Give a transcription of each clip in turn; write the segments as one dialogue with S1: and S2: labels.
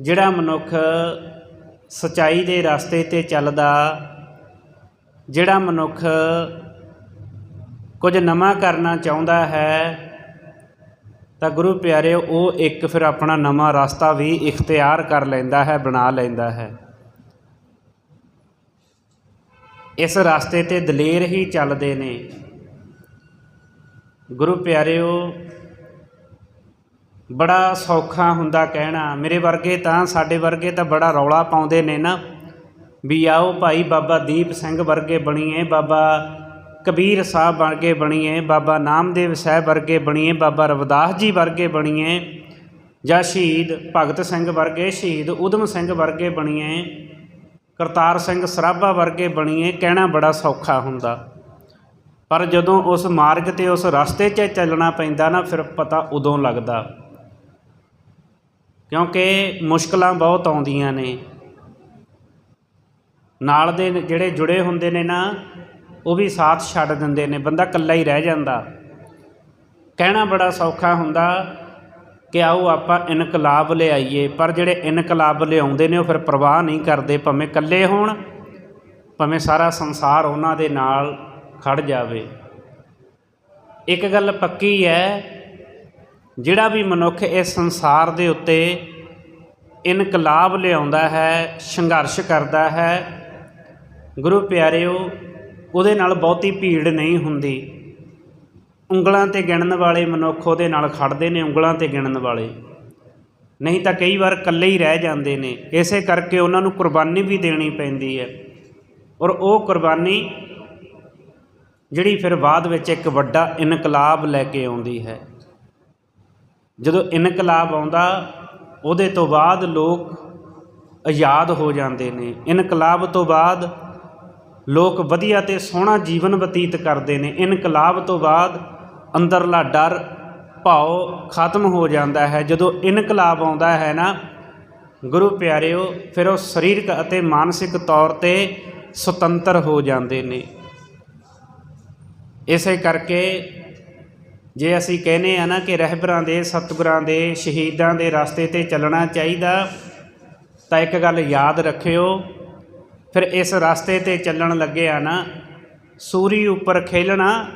S1: ਜਿਹੜਾ ਮਨੁੱਖ ਸਚਾਈ ਦੇ ਰਸਤੇ ਤੇ ਚੱਲਦਾ, ਜਿਹੜਾ ਮਨੁੱਖ ਕੁਝ ਨਵਾਂ ਕਰਨਾ ਚਾਹੁੰਦਾ ਹੈ, ਤਾਂ ਗੁਰੂ ਪਿਆਰੇ, ਉਹ ਇੱਕ ਫਿਰ ਆਪਣਾ ਨਵਾਂ ਰਸਤਾ ਵੀ ਇਖਤਿਆਰ ਕਰ ਲੈਂਦਾ ਹੈ, ਬਣਾ ਲੈਂਦਾ ਹੈ। ਇਸ ਰਸਤੇ ਤੇ ਦਲੇਰ ਹੀ ਚੱਲਦੇ ਨੇ। ਗੁਰੂ ਪਿਆਰਿਓ ਬੜਾ ਸੌਖਾ ਹੁੰਦਾ ਕਹਿਣਾ। ਮੇਰੇ ਵਰਗੇ ਤਾਂ, ਸਾਡੇ ਵਰਗੇ ਤਾਂ ਬੜਾ ਰੌਲਾ ਪਾਉਂਦੇ ਨੇ ਨਾ। ਵੀ ਆਓ ਭਾਈ ਬਾਬਾ ਦੀਪ ਸਿੰਘ ਵਰਗੇ ਬਣੀਏ, ਬਾਬਾ ਕਬੀਰ ਸਾਹਿਬ ਵਰਗੇ ਬਣੀਏ, ਬਾਬਾ ਨਾਮਦੇਵ ਸਾਹਿਬ ਵਰਗੇ ਬਣੀਏ, ਬਾਬਾ ਰਵਿਦਾਸ ਜੀ ਵਰਗੇ ਬਣੀਏ, ਜਾਂ ਸ਼ਹੀਦ ਭਗਤ ਸਿੰਘ ਵਰਗੇ, ਸ਼ਹੀਦ ਉਦਮ ਸਿੰਘ ਵਰਗੇ ਬਣੀਏ, ਕਰਤਾਰ ਸਿੰਘ ਸਰਾਭਾ ਵਰਗੇ ਬਣੀਏ, ਕਹਿਣਾ ਬੜਾ ਸੌਖਾ ਹੁੰਦਾ। ਪਰ ਜਦੋਂ ਉਸ ਮਾਰਗ ਤੇ, ਉਸ ਰਸਤੇ 'ਚ ਚੱਲਣਾ ਪੈਂਦਾ ਨਾ, ਫਿਰ ਪਤਾ ਉਦੋਂ ਲੱਗਦਾ। ਕਿਉਂਕਿ ਮੁਸ਼ਕਲਾਂ ਬਹੁਤ ਆਉਂਦੀਆਂ ਨੇ। ਨਾਲ ਦੇ ਜਿਹੜੇ ਜੁੜੇ ਹੁੰਦੇ ਨੇ ਨਾ, ਉਹ ਵੀ ਸਾਥ ਛੱਡ ਦਿੰਦੇ ਨੇ, ਬੰਦਾ ਇਕੱਲਾ ਹੀ ਰਹਿ ਜਾਂਦਾ। ਕਹਿਣਾ ਬੜਾ ਸੌਖਾ ਹੁੰਦਾ ਕਿ ਆਓ ਆਪਾਂ ਇਨਕਲਾਬ ਲਿਆਈਏ ਪਰ ਜਿਹੜੇ ਇਨਕਲਾਬ ਲਿਆਉਂਦੇ ਨੇ, ਉਹ ਫਿਰ ਪਰਵਾਹ ਨਹੀਂ ਕਰਦੇ, ਭਾਵੇਂ ਇਕੱਲੇ ਹੋਣ, ਭਾਵੇਂ ਸਾਰਾ ਸੰਸਾਰ ਉਹਨਾਂ ਦੇ ਨਾਲ ਖੜ ਜਾਵੇ। ਇੱਕ ਗੱਲ ਪੱਕੀ ਹੈ ਜਿਹੜਾ ਵੀ ਮਨੁੱਖ ਇਸ ਸੰਸਾਰ ਦੇ ਉੱਤੇ ਇਨਕਲਾਬ ਲਿਆਉਂਦਾ ਹੈ, ਸੰਘਰਸ਼ ਕਰਦਾ ਹੈ, ਗੁਰੂ ਪਿਆਰਿਓ, ਉਹਦੇ ਨਾਲ ਬਹੁਤੀ ਭੀੜ ਨਹੀਂ ਹੁੰਦੀ। ਉਂਗਲਾਂ ਤੇ ਗਿਣਨ ਵਾਲੇ ਮਨੁੱਖ ਉਹਦੇ ਨਾਲ ਖੜਦੇ ਨੇ, ਉਂਗਲਾਂ ਤੇ ਗਿਣਨ ਵਾਲੇ। ਨਹੀਂ ਤਾਂ ਕਈ ਵਾਰ ਇਕੱਲੇ ਹੀ ਰਹਿ ਜਾਂਦੇ ਨੇ। ਇਸੇ ਕਰਕੇ ਉਹਨਾਂ ਨੂੰ ਕੁਰਬਾਨੀ ਵੀ ਦੇਣੀ ਪੈਂਦੀ ਹੈ। ਔਰ ਉਹ ਕੁਰਬਾਨੀ ਜਿਹੜੀ ਫਿਰ ਬਾਅਦ ਵਿੱਚ ਇੱਕ ਵੱਡਾ ਇਨਕਲਾਬ ਲੈ ਕੇ ਆਉਂਦੀ ਹੈ। ਜਦੋਂ ਇਨਕਲਾਬ ਆਉਂਦਾ, ਉਹਦੇ ਤੋਂ ਬਾਅਦ ਲੋਕ ਆਜ਼ਾਦ ਹੋ ਜਾਂਦੇ ਨੇ। ਇਨਕਲਾਬ ਤੋਂ ਬਾਅਦ ਲੋਕ ਵਧੀਆ ਤੇ ਸੋਹਣਾ ਜੀਵਨ ਬਤੀਤ ਕਰਦੇ ਨੇ। ਇਨਕਲਾਬ ਤੋਂ ਬਾਅਦ ਅੰਦਰਲਾ ਡਰ ਭਾਉ ਖਤਮ ਹੋ ਜਾਂਦਾ ਹੈ। ਜਦੋਂ ਇਨਕਲਾਬ ਆਉਂਦਾ ਹੈ ਨਾ, ਗੁਰੂ ਪਿਆਰਿਓ, ਫਿਰ ਉਹ ਸਰੀਰਕ ਅਤੇ ਮਾਨਸਿਕ ਤੌਰ ਤੇ ਸੁਤੰਤਰ ਹੋ ਜਾਂਦੇ ਨੇ। ਇਸੇ ਕਰਕੇ ਜੇ ਅਸੀਂ ਕਹਿੰਦੇ ਆ ਨਾ ਕਿ ਰਹਿਬਰਾਂ ਦੇ, ਸਤਿਗੁਰਾਂ ਦੇ, ਸ਼ਹੀਦਾਂ ਦੇ ਰਸਤੇ ਤੇ ਚੱਲਣਾ ਚਾਹੀਦਾ, ਤਾਂ ਇੱਕ ਗੱਲ ਯਾਦ ਰੱਖਿਓ, ਫਿਰ ਇਸ ਰਸਤੇ ਤੇ ਚੱਲਣ ਲੱਗੇ ਆ ਨਾ, ਸੂਰੀ ਉੱਪਰ ਖੇਲਣਾ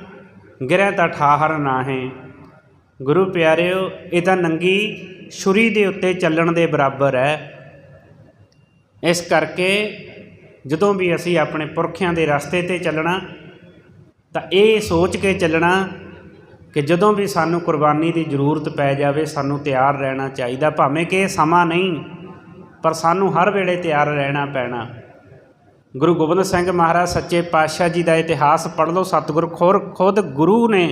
S1: ਗਿਰੈ ਤਾਂ ਠਾਹਰ ਨਾ ਹੈ। ਗੁਰੂ ਪਿਆਰਿਓ, ਇਹ ਤਾਂ ਨੰਗੀ ਛੁਰੀ ਦੇ ਉੱਤੇ ਚੱਲਣ ਦੇ ਬਰਾਬਰ ਹੈ। ਇਸ ਕਰਕੇ ਜਦੋਂ ਵੀ ਅਸੀਂ ਆਪਣੇ ਪੁਰਖਿਆਂ ਦੇ ਰਸਤੇ ਤੇ ਚੱਲਣਾ, ਤਾਂ ਇਹ ਸੋਚ ਕੇ ਚੱਲਣਾ ਕਿ ਜਦੋਂ ਵੀ ਸਾਨੂੰ ਕੁਰਬਾਨੀ ਦੀ ਜ਼ਰੂਰਤ ਪੈ ਜਾਵੇ, ਸਾਨੂੰ ਤਿਆਰ ਰਹਿਣਾ ਚਾਹੀਦਾ, ਭਾਵੇਂ ਕਿ ਇਹ ਸਮਾਂ ਨਹੀਂ, ਪਰ ਸਾਨੂੰ ਹਰ ਵੇਲੇ ਤਿਆਰ ਰਹਿਣਾ ਪੈਣਾ। ਗੁਰੂ ਗੋਬਿੰਦ ਸਿੰਘ ਮਹਾਰਾਜ ਸੱਚੇ ਪਾਤਸ਼ਾਹ ਜੀ ਦਾ ਇਤਿਹਾਸ ਪੜ੍ਹ ਲਓ, ਸਤਿਗੁਰ ਖੋਰ, ਖੁਦ ਗੁਰੂ ਨੇ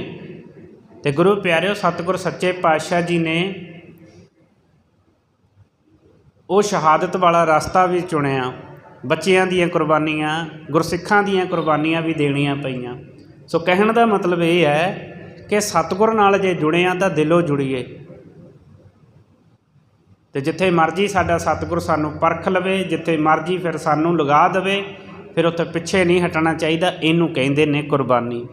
S1: ਤੇ ਗੁਰੂ ਪਿਆਰਿਓ ਸਤਿਗੁਰ ਸੱਚੇ ਪਾਤਸ਼ਾਹ ਜੀ ਨੇ ਉਹ ਸ਼ਹਾਦਤ ਵਾਲਾ ਰਸਤਾ ਵੀ ਚੁਣਿਆ, ਬੱਚਿਆਂ ਦੀਆਂ ਕੁਰਬਾਨੀਆਂ, ਗੁਰਸਿੱਖਾਂ ਦੀਆਂ ਕੁਰਬਾਨੀਆਂ ਵੀ ਦੇਣੀਆਂ ਪਈਆਂ। ਸੋ ਕਹਿਣ ਦਾ ਮਤਲਬ ਇਹ ਹੈ ਕਿ ਸਤਿਗੁਰ ਨਾਲ ਜੇ ਜੁੜੇ ਆ ਤਾਂ ਦਿਲੋਂ ਜੁੜੀਏ। ਤੇ ਜਿੱਥੇ ਮਰਜ਼ੀ ਸਾਡਾ ਸਤਿਗੁਰ ਸਾਨੂੰ ਪਰਖ ਲਵੇ, ਜਿੱਥੇ ਮਰਜ਼ੀ ਫਿਰ ਸਾਨੂੰ ਲਗਾ ਦੇਵੇ, ਫਿਰ ਉੱਥੇ ਪਿੱਛੇ ਨਹੀਂ ਹਟਣਾ ਚਾਹੀਦਾ, ਇਹਨੂੰ ਕਹਿੰਦੇ ਨੇ ਕੁਰਬਾਨੀ।